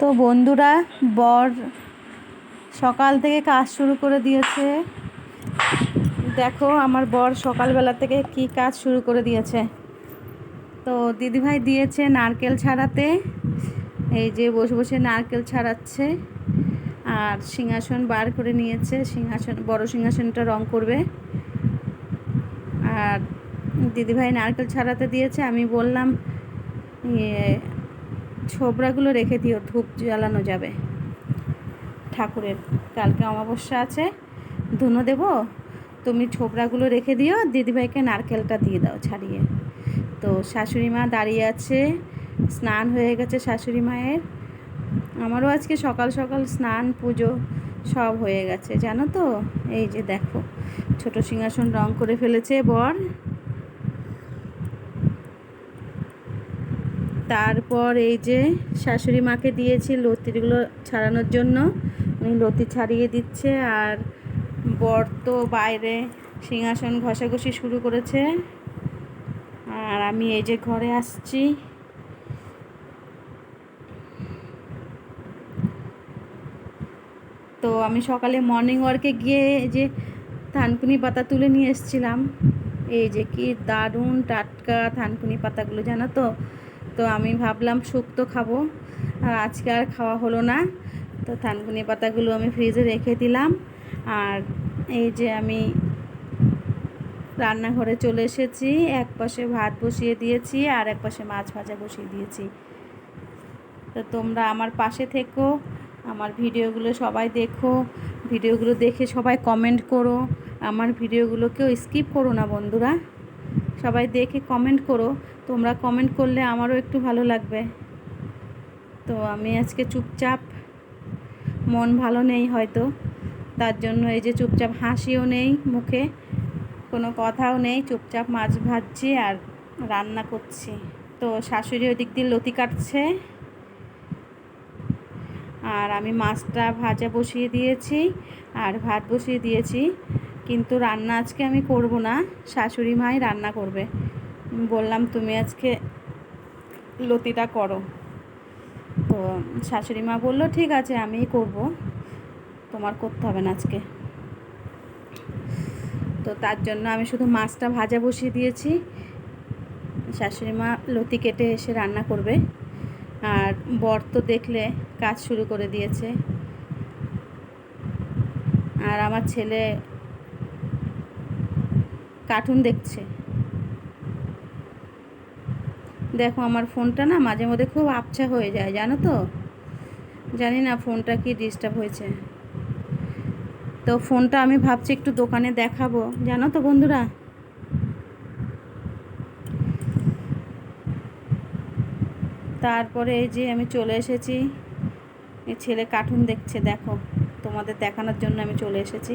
তো বন্ধুরা, বর সকাল থেকে কাজ শুরু করে দিয়েছে। দেখো, আমার বর সকালবেলা থেকে কি কাজ শুরু করে দিয়েছে। তো দিদিভাই দিয়েছে নারকেল ছাড়াতে। এই যে বসে বসে নারকেল ছাড়াচ্ছে। আর সিংহাসন বার করে নিয়েছে। সিংহাসন, বড় সিংহাসনটা রং করবে। আর দিদিভাই নারকেল ছাড়াতে দিয়েছে। আমি বললাম ছোবড়াগুলো রেখে দিও, ধূপ জ্বালানো যাবে। ঠাকুরের কালকে অমাবস্যা আছে, ধুনো দেব, তুমি ছোবরাগুলো রেখে দিও, দিদিভাইকে নারকেলটা দিয়ে দাও ছাড়িয়ে। তো শাশুড়ি মা দাঁড়িয়ে আছে, স্নান হয়ে গেছে শাশুড়ি মায়ের। আমারও আজকে সকাল সকাল স্নান, পুজো সব হয়ে গেছে, জানো তো? এই যে দেখো, ছোট সিংহাসন রং করে ফেলেছে বর। তারপর এই যে শাশুড়ি মাকে দিয়েছি লতিগুলো ছাড়ানোর জন্য। উনি লতি ছাড়িয়ে দিচ্ছে আর বর তো বাইরে সিংহাসন ঘষাঘষি শুরু করেছে। আর আমি এই যে ঘরে আসছি। তো আমি সকালে মর্নিং ওয়ার্কে গিয়ে যে থানকুনি পাতা তুলে নিয়ে এসেছিলাম। এই যে কি দারুণ টাটকা থানকুনি পাতাগুলো, জানো তো? তো আমি ভাবলাম শুক্তো খাব। আজকে আর খাওয়া হলো না। তো থানকুনি পাতাগুলো আমি ফ্রিজে রেখে দিলাম। আর এই যে আমি রান্নাঘরে চলে এসেছি। এক পাশে ভাত বসিয়ে দিয়েছি আর এক পাশে মাছ ভাজা বসিয়ে দিয়েছি। তো তোমরা আমার পাশে থেকো, আমার ভিডিওগুলো সবাই দেখো, ভিডিওগুলো দেখে সবাই কমেন্ট করো। আমার ভিডিওগুলোকেও স্কিপ করো না বন্ধুরা। সবাই দেখে কমেন্ট করো। তোমরা কমেন্ট করলে আমারও একটু ভালো লাগবে। তো আমি আজকে চুপচাপ, মন ভালো নেই হয়তো। তার জন্য এই যে চুপচাপ হাসিও নেই মুখে, কোনো কথাও নেই, চুপচাপ মাছ ভাজছি আর রান্না করছি। তো শাশুড়ি ওই দিক দিয়ে লতি কাটছে। আর আমি মাছটা ভাজা বসিয়ে দিয়েছি, আর ভাত বসিয়ে দিয়েছি। কিন্তু রান্না আজকে আমি করব না। শাশুড়ি মাই রান্না করবে। বললাম, তুমি আজকে লতিটা করো। তো শাশুড়ি মা বলল, ঠিক আছে, আমিই করব। তোমার করতে হবে না আজকে। তো তার জন্য আমি শুধু মাছটা ভাজা বসিয়ে দিয়েছি। শাশুড়ি মা লতি কেটে এসে রান্না করবে। আর বর তো দেখলে কাজ শুরু করে দিয়েছে। আর আমার ছেলে কার্টুন দেখছে। দেখো আমার ফোনটা না মাঝে মধ্যে খুব আবছা হয়ে যায়, জানো তো? জানি না ফোনটা কি ডিস্টার্ব হয়েছে। তো ফোনটা আমি ভাবছি একটু দোকানে দেখাবো, জানো তো বন্ধুরা? তারপরে এই যে আমি চলে এসেছি ছেলে কার্টুন দেখছে, দেখো। তোমাদের দেখানোর জন্য আমি চলে এসেছি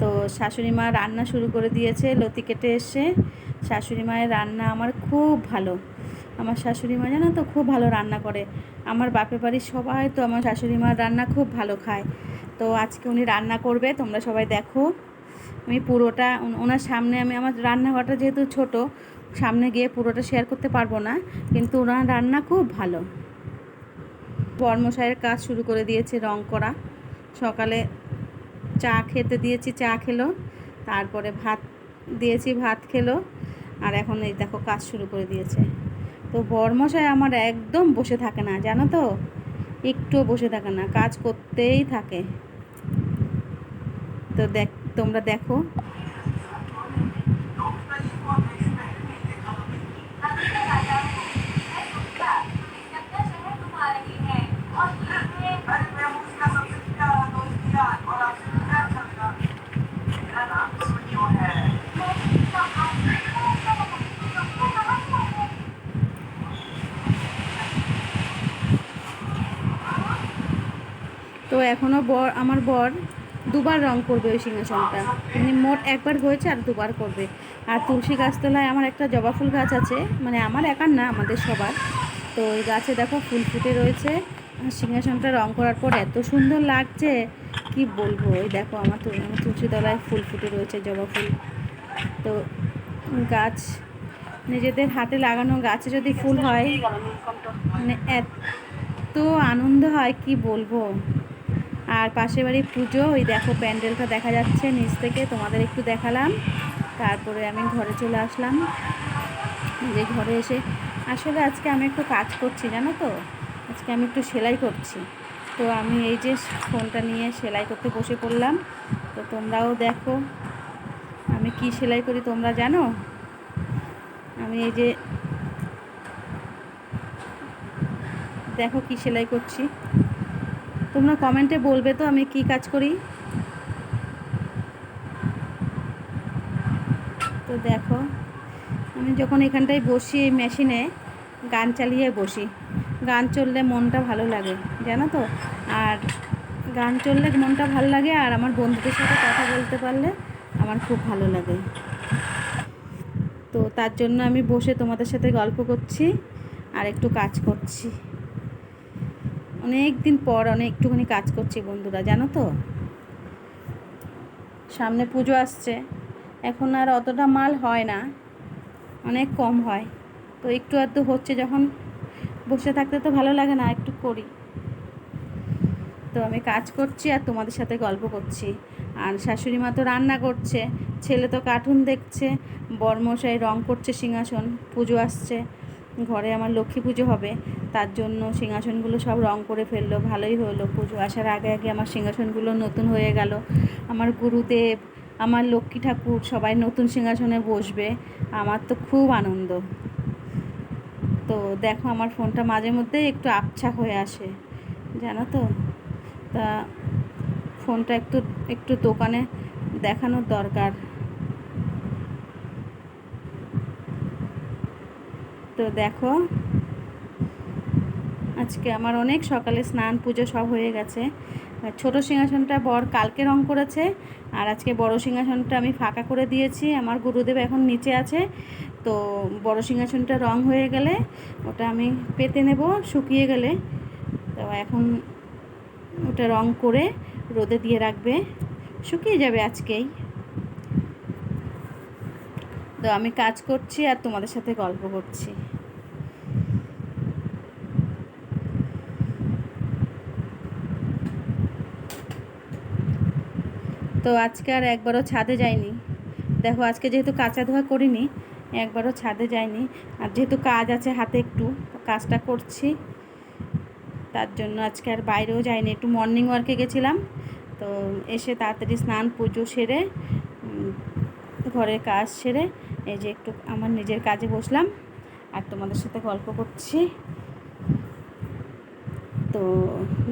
তো শাশুড়ি মা রান্না শুরু করে দিয়েছে, লতি কেটে এসে শাশুড়ি মায়ের রান্না আমার খুব ভালো। আমার শাশুড়ি মা জানো তো খুব ভালো রান্না করে। আমার বাপের বাড়ির সবাই তো আমার শাশুড়ি মার রান্না খুব ভালো খায়। তো আজকে উনি রান্না করবে, তোমরা সবাই দেখো। আমি পুরোটা ওনার সামনে আমি, আমার রান্নাঘরটা যেহেতু ছোট, সামনে গিয়ে পুরোটা শেয়ার করতে পারব না, কিন্তু ওনার রান্না খুব ভালো। বর্মশাইয়ের কাজ শুরু করে দিয়েছে রং করা। সকালে চা খেতে দিয়েছি, চা খেলো। তারপরে ভাত দিয়েছি, ভাত খেলো। আর এখন এই দেখো কাজ শুরু করে দিয়েছে। তো বড়মশাই আমার একদম বসে থাকে না, জানো তো? একটুও বসে থাকে না, কাজ করতেই থাকে। তো দেখ, তোমরা দেখো। এখনও বর, আমার বর দুবার রং করবে ওই সিংহাসনটা। মানে মোট একবার হয়েছে আর দুবার করবে। আর তুলসী গাছতলায় আমার একটা জবা ফুল গাছ আছে মানে আমার একার না, আমাদের সবার। তো ওই গাছে দেখো ফুল ফুটে রয়েছে। আর সিংহাসনটা রং করার পর এত সুন্দর লাগছে, কি বলব? ওই দেখো আমার আমার তুলসী তলায় ফুল ফুটে রয়েছে জবা ফুল। তো গাছ, নিজেদের হাতে লাগানো গাছে যদি ফুল হয় মানে এত আনন্দ হয়, কি বলব? আর পাশের বাড়ি পুজো, ওই দেখো প্যান্ডেলটা দেখা যাচ্ছে নিচ থেকে, তোমাদের একটু দেখালাম। তারপরে আমি ঘরে চলে আসলাম। যে ঘরে এসে, আসলে আজকে আমি একটু কাজ করছি, জানো তো? আজকে আমি একটু সেলাই করছি। তো আমি এই যে ফোনটা নিয়ে সেলাই করতে বসে পড়লাম। তো তোমরাও দেখো, আমি কি সেলাই করি তোমরা জানো? আমি এই যে দেখো কি সেলাই করছি। তোমরা কমেন্টে বলবে তো আমি কি কাজ করি? তো দেখো, আমি যখন এখানটায় বসি এই মেশিনে গান চালিয়ে বসি। গান চললে মনটা ভালো লাগে, জানো তো? আর গান চললে মনটা ভালো লাগে, আর আমার বন্ধুদের সাথে কথা বলতে পারলে আমার খুব ভালো লাগে। তো তার জন্য আমি বসে তোমাদের সাথে গল্প করছি, আর একটু কাজ করছি। অনেক দিন পর অনেক একটুখানি কাজ করছি বন্ধুরা, জানো তো? সামনে পুজো আসছে, এখন আর অতটা মাল হয় না, অনেক কম হয়। তো একটু আধটু হচ্ছে, যখন বসে থাকতে তো ভালো লাগে না, একটু করি। তো আমি কাজ করছি আর তোমাদের সাথে গল্প করছি। আর শাশুড়ি মা তো রান্না করছে, ছেলে তো কার্টুন দেখছে, বরমশাই রং করছে সিংহাসন, পুজো আসছে। ঘরে আমার লক্ষ্মী পুজো হবে, তার জন্য সিংহাসনগুলো সব রং করে ফেলল, ভালোই হলো পুজো। আসার আগে আগে আমার সিংহাসনগুলো নতুন হয়ে গেল। আমার গুরুদেব, আমার লক্ষ্মী ঠাকুর সবাই নতুন সিংহাসনে বসবে, আমার তো খুব আনন্দ। তো দেখো আমার ফোনটা মাঝে মধ্যেই একটু আবছা হয়ে আসে, জানো তো? তা ফোনটা একটু একটু দোকানে দেখানোর দরকার। তো দেখো, আজকে আমার অনেক সকালে স্নান, পুজো সব হয়ে গেছে। ছোট সিংহাসনটা বর কালকে রং করেছে, আর আজকে বড় সিংহাসনটা আমি ফাঁকা করে দিয়েছি। আমার গুরুদেব এখন নিচে আছে, তো বড় সিংহাসনটা রং হয়ে গেলে ওটা আমি পেতে নেব শুকিয়ে গেলে। তো এখন ওটা রং করে রোদে দিয়ে রাখবে, শুকিয়ে যাবে আজকেই। তো আমি কাজ করছি আর তোমাদের সাথে গল্প করছি। তো আজকে আর একবারও ছাদে যাইনি। দেখো, আজকে যেহেতু কাঁচা ধোয়া করিনি, একবারও ছাদে যাইনি। আর যেহেতু কাজ আছে হাতে একটু কাজটা করছি। তার জন্য আজকে আর বাইরেও যাইনি। একটু মর্নিং ওয়ার্কে গেছিলাম, তো এসে তাড়াতাড়ি স্নান, পুজো সেরে ঘরের কাজ সেরে, এই যে একটু আমার নিজের কাজে বসলাম। আর তোমাদের সাথে গল্প করছি। তো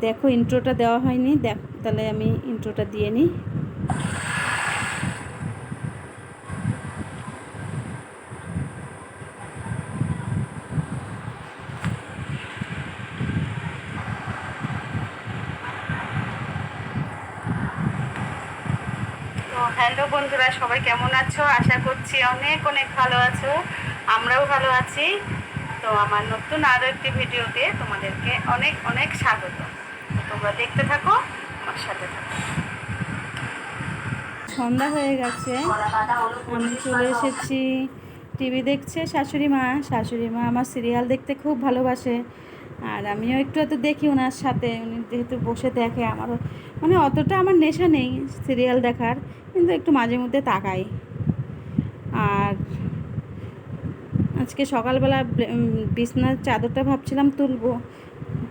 দেখো ইন্ট্রোটা দেওয়া হয়নি। দেখ, তাহলে আমি ইন্ট্রোটা দিয়ে নিই। হ্যালো বন্ধুরা, সবাই কেমন আছো? আশা করছি অনেক অনেক ভালো আছো। আমরাও ভালো আছি। তো আমার নতুন আরও একটি ভিডিওতে তোমাদেরকে অনেক অনেক স্বাগত। তোমরা দেখতে থাকো, আমার সাথে থাকো। সন্ধ্যা হয়ে গেছে। আমি চলে এসেছি। টিভি দেখছে শাশুড়ি মা। শাশুড়ি মা আমার সিরিয়াল দেখতে খুব ভালোবাসে। আর আমিও একটু হয়তো দেখি ওনার সাথে। উনি যেহেতু বসে দেখে আমারও। মানে অতটা আমার নেশা নেই সিরিয়াল দেখার, কিন্তু একটু মাঝে মধ্যে তাকাই। আর আজকে সকালবেলা বিছনার চাদরটা ভাবছিলাম তুলবো।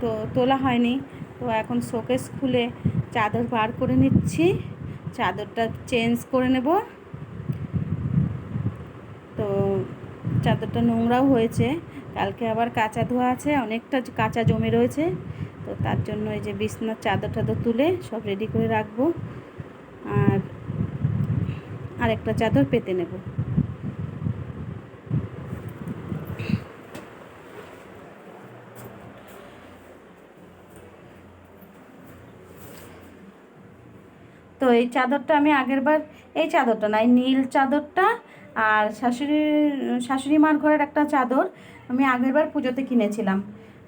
তো তোলা হয়নি। তো এখন শোকেস খুলে চাদর বার করে নিচ্ছি। চাদরটা চেঞ্জ করে নেব। তো চাদরটা নোংরাও হয়েছে। কালকে আবার কাঁচা ধোয়া আছে, অনেকটা কাঁচা জমে রয়েছে। তো তার জন্য এই যে বিছনার চাদর টাদর তুলে সব রেডি করে রাখব। আর আরেকটা চাদর পেতে নেব। এই চাদরটা আমি আগের বার এই চাদরটা না, এই নীল চাদরটা আর শাশুড়ি শাশুড়ি মার ঘরের একটা চাদর আমি আগের বার পুজোতে কিনেছিলাম।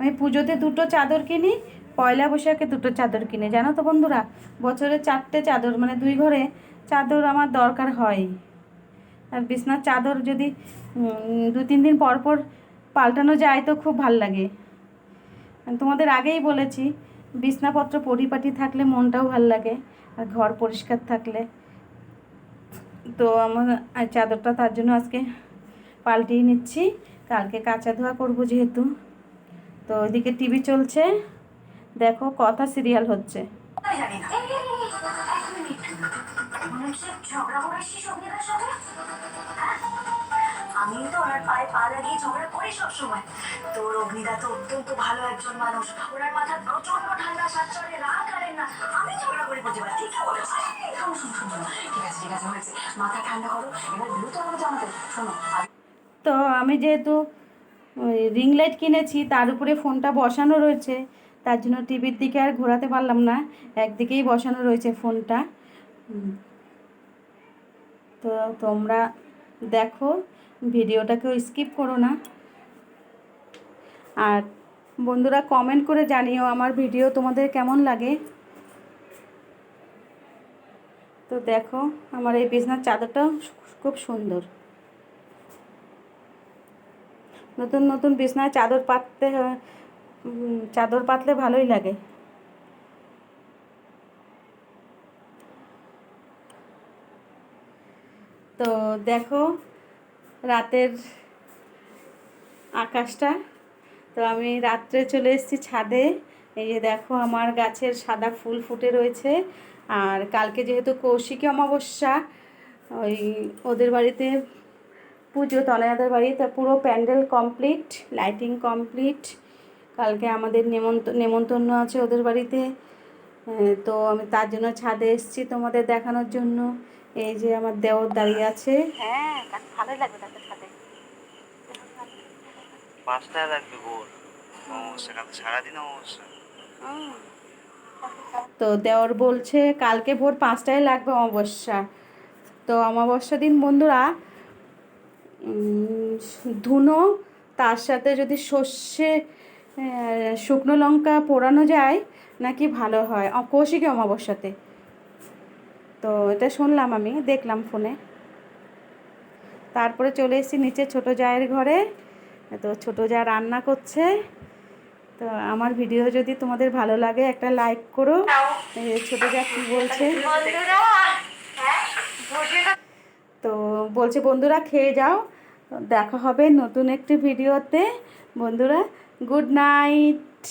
আমি পুজোতে দুটো চাদর কিনি, পয়লা বৈশাখে দুটো চাদর কিনে। জানো তো বন্ধুরা, বছরে চারটে চাদর মানে দুই ঘরে চাদর আমার দরকার হয় আর বিছনার চাদর যদি দু তিন দিন পর পর পাল্টানো যায় তো খুব ভালো লাগে। তোমাদের আগেই বলেছি, বিছনাপত্র পরিপাটি থাকলে মনটাও ভালো লাগে। আর ঘর পরিষ্কার থাকলে। তো আমার চাদরটা তার জন্য আজকে পাল্টিয়ে নিচ্ছি। কালকে কাঁচা ধোয়া করব যেহেতু। তো ওইদিকে টিভি চলছে। দেখো কথা সিরিয়াল হচ্ছে। আমি তো ওনার পায়ে পা লাগিয়ে ঝগড়া করি সবসময়। তোর অগ্নিদা তো অত্যন্ত ভালো একজন মানুষ। ওনার মাথা প্রচণ্ড ঠান্ডা সাচ্চরে রাগ করেন তো আমি যেহেতু রিং লাইট কিনেছি, তার উপরে ফোনটা বসানো রয়েছে। তার জন্য টিভির দিকে আর ঘোরাতে পারলাম না। একদিকেই বসানো রয়েছে ফোনটা তো তোমরা দেখো, ভিডিওটাকেও স্কিপ করো না। আর বন্ধুরা কমেন্ট করে জানিও আমার ভিডিও তোমাদের কেমন লাগে। তো দেখো, আমার এই বিছনার চাদরটাও খুব সুন্দর। নতুন নতুন বিছনায় চাদর পাততে চাদর পাতলে ভালোই লাগে। তো দেখো, রাতের আকাশটা। তো আমি রাত্রে চলে এসেছি ছাদে। এই যে দেখো আমার গাছের সাদা ফুল ফুটে রয়েছে। আর কালকে যেহেতু কৌশিকী অমাবস্যা ওই ওদের বাড়িতে পুজো তনয়াদের বাড়ি তা পুরো প্যান্ডেল কমপ্লিট লাইটিং কমপ্লিট। কালকে আমাদের নেমন্ত নেমন্তন্ন আছে ওদের বাড়িতে। তো আমি তার জন্য ছাদে এসেছি তোমাদের দেখানোর জন্য। এই যে আমার দেওর দাঁড়িয়ে আছে। হ্যাঁ ভালোই লাগবে তাদের ছাদে পাঁচটায় লাগবে কাল সারাদিন অমাবস্যা। তো দেওর বলছে, কালকে ভোর পাঁচটায় লাগবে অমাবস্যা। তো অমাবস্যা দিন বন্ধুরা ধুনো, তার সাথে যদি সর্ষে শুকনো লঙ্কা পোড়ানো যায়, নাকি ভালো হয়? কৌশিকী অমাবস্যাতে। তো এটা শুনলাম আমি, দেখলাম ফোনে। তারপরে চলে এসেছি নিচে ছোটো জায়ের ঘরে। তো ছোটো যা রান্না করছে তো আমার ভিডিও যদি তোমাদের ভালো লাগে একটা লাইক করো। ছোটো যা কী বলছে? তো বলছে বন্ধুরা খেয়ে যাও। দেখা হবে নতুন একটি ভিডিওতে। বন্ধুরা গুড নাইট